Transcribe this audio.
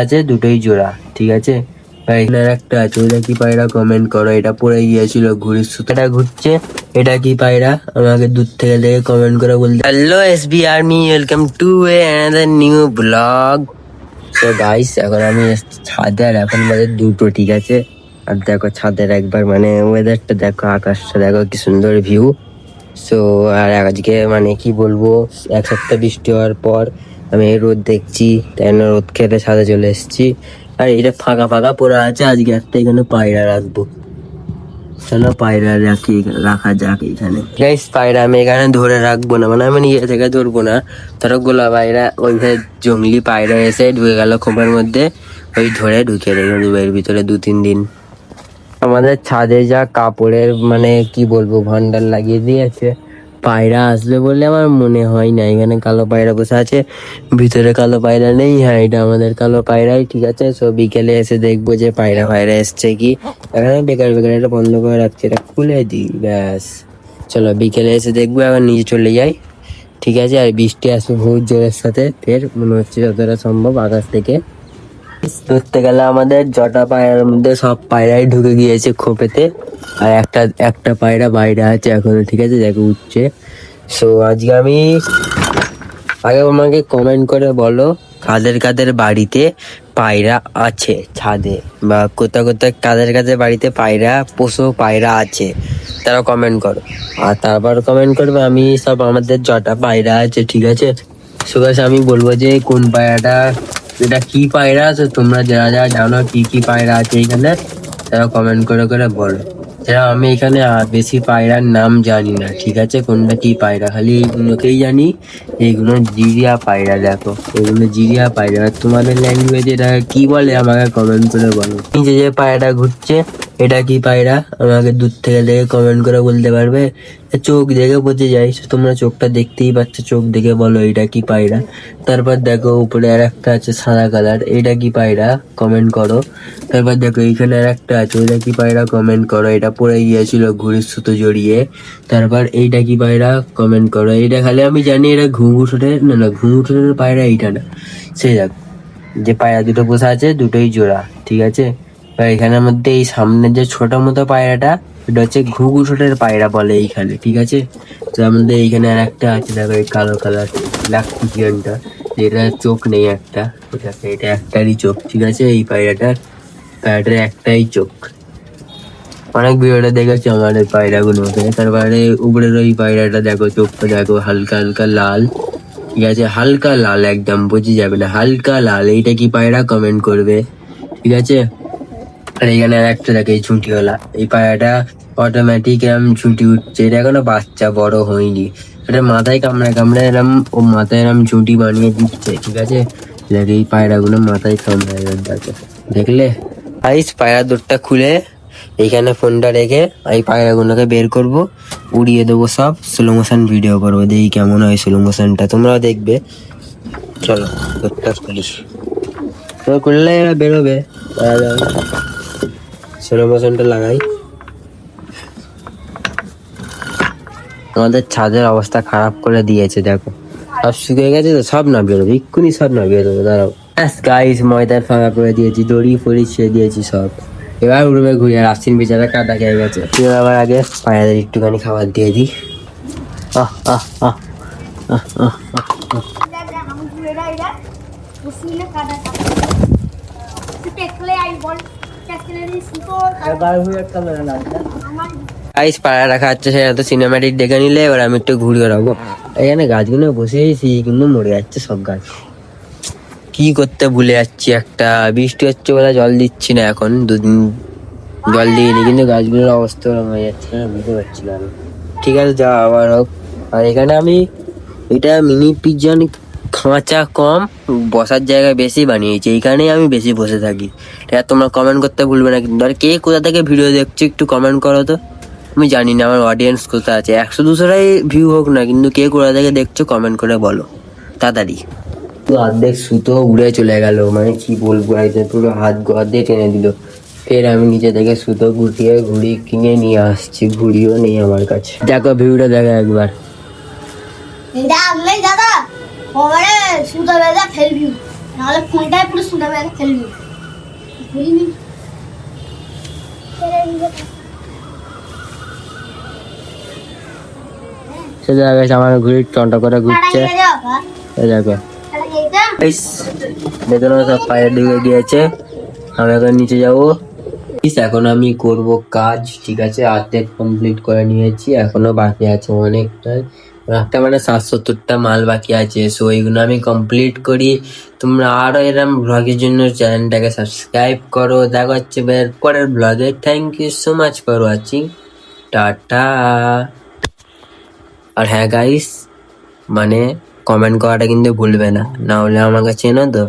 আছে, দুটোই জোড়া, ঠিক আছে? আর একটা আছে ওইটা কি পায়রা কমেন্ট করো? এটা পড়ে গিয়েছিল ঘুড়ির সুতোটা ঘুরছে। এটা কি পায়রা? আমাকে দূর থেকে দেখে কমেন্ট করে বলতে। Hello S B army welcome to a another new blog তো গাইস এখন আমি ছাদে আর এখন বাজে দুটো, ঠিক আছে? আর দেখো ছাদের একবার মানে ওয়েদারটা দেখো, আকাশটা দেখো, কি সুন্দর ভিউ সো আর আজকে মানে কি বলব, এক সপ্তাহ বৃষ্টি হওয়ার পর আমি এই রোদ দেখছি, তাই জন্য রোদ খেতে ছাদে চলে এসেছি। আর এটা ফাঁকা ফাঁকা পড়ে আছে, আজকে একটা এখানে পায়রা রাখব। চলো পায়রা রাখি, রাখা যাক এখানে। গাইস পায়রা আমি এখানে ধরে রাখব না মানে আমি নিজে থেকে ধরবো না। ধরো গোলা পায়রা, ওইভাবে জঙ্গলি পায়রা এসে ঢুকে গেল খোপের মধ্যে। ওই ধরে ঢুকে রেখে দেবো এর ভিতরে দু তিন দিন। আমাদের ছাদে যা কাপড়ের মানে কি বলব ভান্ডার লাগিয়ে দিয়েছে। পায়রা আসবে বলে আমার মনে হয় না। এখানে কালো পায়রা বসে আছে, ভিতরে কালো পায়রা নেই। হ্যাঁ এটা আমাদের কালো পায়রাই, ঠিক আছে? সো বিকেলে এসে দেখব যে পায়রা ফায়রা এসছে কি। এখানে বেকার বেকার এটা বন্ধ করে রাখছি, এটা খুলে দিই, ব্যাস। চলো, বিকেলে এসে দেখব এখন নিচে চলে যাই, ঠিক আছে? আর বৃষ্টি আসবে বহুত জোরের সাথে, ফের মনে হচ্ছে যতটা সম্ভব আকাশ থেকে। ধরতে গেলে আমাদের জটা পায়রার মধ্যে সব পায়রাই ঢুকে গিয়েছে খোপেতে। আর একটা একটা পায়রা বাইরে আছে এখনও, ঠিক আছে? দেখো উঠছে। সো আজকে আমি, আগে আমাকে কমেন্ট করে বলো, কাদের কাদের বাড়িতে পায়রা আছে ছাদে? বা কোথাও কোথাও কাদের কাদের বাড়িতে পায়রা, পশু, পায়রা আছে? তারা কমেন্ট করো। আর তারপর কমেন্ট করবে, আমি সব আমাদের জটা পায়রা আছে, ঠিক আছে? সুভাষ আমি বলব যে, কোন পায়রাটা, এটা কি পায়রা আছে? তোমরা যারা যারা জানো কি কি পায়রা আছে এখানে, তারা কমেন্ট করে করে বলো। যারা আমি এখানে বেশি পায়রার নাম জানি না, ঠিক আছে? কোনটা কি পায়রা? খালি এইগুলোকেই জানি। এগুলো জিরিয়া পায়রা, দেখো। এগুলো জিরিয়া পায়রা। তোমাদের ল্যাঙ্গুয়েজ এটা কি বলে আমাকে কমেন্ট করে বলো। নিজে যে পায়রা ঘুরছে এটা কি পায়রা? আমাকে দূর থেকে দেখে কমেন্ট করে বলতে পারবে? চোখ দেখে বোঝে যায় তোমরা চোখটা দেখতেই পাচ্ছ। চোখ দেখে বলো এটা কি পায়রা? তারপর দেখো উপরে আর একটা আছে সাদা কালার এটা কি পায়রা? কমেন্ট করো। তারপর দেখো এইখানে আর একটা আছে। ওইটা কি পায়রা? কমেন্ট করো। এটা পড়ে গিয়েছিল ঘুড়ির সুতো জড়িয়ে। তারপর এইটা কি পায়রা? কমেন্ট করো। এটা খালি আমি জানি এটা ঘুঘু ঠোঁটের না না ঘুঘু ঠোঁটের পায়রা এইটা না। সে যাক যে পায়রা দুটো বসে আছে, দুটোই জোড়া। ঠিক আছে? এখানের মধ্যে এই সামনের যে ছোট মতো পায়রাটা, এটা হচ্ছে ঘুঘু ঠোঁটের পায়রা বলে এইখানে, ঠিক আছে? তো আমাদের এইখানে আর একটা আছে, দেখো এই কালো কালার ব্ল্যাক পিজিয়নটা যেটা চোখ নেই একটা এটা এটা একটারই চোখ, ঠিক আছে? এই পায়রাটার পায়রাটার একটাই চোখ। অনেক ভিডিওটা দেখেছি আমার এই পায়রাগুলোকে তারপরে উপরের ওই পায়রাটা দেখো, চোখটা দেখো, হালকা হালকা লাল, ঠিক আছে? হালকা লাল একদম, বুঝে যাবে না, হালকা লাল। এইটা কি পায়রা? কমেন্ট করবে, ঠিক আছে? আর এখানে একটা দেখে, এই ঝুঁটিওয়ালা এই পায়রাটা অটোমেটিক এরম ঝুঁটি উঠছে। এটা এখনও বাচ্চা, বড় হয়নি। এটা মাথায় কামড়ে কামড়ে এরম, ও মাথায় এরম ঝুঁটি বানিয়ে দিচ্ছে, ঠিক আছে? দেখ, এই পায়রাগুলো মাথায় কামড়ে এরম দেখলে? আইস পায়রা দুধটা খুলে এইখানে ফোনটা রেখে এই পায়রাগুলোকে বের করব, উড়িয়ে দেবো সব। স্লো মোশন ভিডিও করব, দেখি কেমন হয় স্লো মোশনটা তোমরাও দেখবে। চলো, দুধটা খুলিস তো করলে বেরোবে। স্লো মোশনটা লাগাই। আমাদের ছাদের অবস্থা খারাপ করে দিয়েছে, দেখো। সব শুকিয়ে গেছে তো, সব না বেরোবে এক্ষুনি সব না বেরোবে দাঁড়াও। ব্যাস গাইস ময়দার ফাঁকা করে দিয়েছি, দড়ি ফড়ি ছেড়ে দিয়েছি সব। এবার উড়বে ঘুরে, আর আসছিন বেচারা কাদা খেয়ে গেছে। আবার আগে পায়রাদের একটুখানি খাবার দিয়ে দিই। আহ আহ আহ আহ আহ আহ। গাইস পায়রা রাখা হচ্ছে, সেটা তো সিনেমাটিক দেখে নিলে এবার আমি একটু ঘুরিয়ে রাখব এখানে গাছগুলো বসেছি কিন্তু মরে যাচ্ছে সব গাছ। কি করতে ভুলে যাচ্ছি একটা, বৃষ্টি হচ্ছে বলে জল দিচ্ছি না এখন, দুদিন জল দিইনি, কিন্তু গাছগুলোর অবস্থা ওরকম হয়ে যাচ্ছে না বুঝতে পারছি না। ঠিক আছে যা আবার হোক। আর এখানে আমি, এটা মিনি পিজন খাঁচা কম, বসার জায়গা বেশি বানিয়েছি, এইখানেই আমি বেশি বসে থাকি। এটা তোমরা কমেন্ট করতে ভুলবে না, কিন্তু আর কে কোথা থেকে ভিডিও দেখছ একটু কমেন্ট করো তো। আমি জানি না, আমার অডিয়েন্স কোথায় আছে। একশো দুশোটাই ভিউ হোক না, কিন্তু কে কোথা থেকে দেখছ কমেন্ট করে বলো, তাড়াতাড়ি। তো অর্ধেক সুতো উড়ে চলে গেল মানে কি বলব, একদম পুরো হাত গদ দিয়ে টেনে দিল। ফের আমি নিচে থেকে সুতো গুটিয়ে, ঘুড়ি কিনে নিয়ে আসছি, ঘুড়িও নেই আমার কাছে। দেখো ভিউটা দেখো একবার। দাদা সুতো বেঁধে ফেলবি নাহলে ফোনটাই পুরো ব্যাগে ফেলবি বুঝলি? সে আমার ঘুরি টন্টা করে ঘুরছে। যাওয়া দেখো। বেতন সব পায়ে ঢুকে গিয়েছে। আমি এখন নিচে যাব। এখন আমি করব কাজ ঠিক আছে? অর্ধেক কমপ্লিট করে নিয়েছি এখনও বাকি আছে অনেকটাই। একটা মানে সাত সত্তরটা মাল বাকি আছে। সো এইগুলো আমি কমপ্লিট করি। তোমরা আরও এরম ব্লগের জন্য চ্যানেলটাকে সাবস্ক্রাইব করো। দেখা হচ্ছে বের পরের ব্লগে thank you so much for watching tata আর হ্যাঁ গাইস মানে কমেন্ট করাটা কিন্তু ভুলবে না। না হলে আমাকে চেনো তো।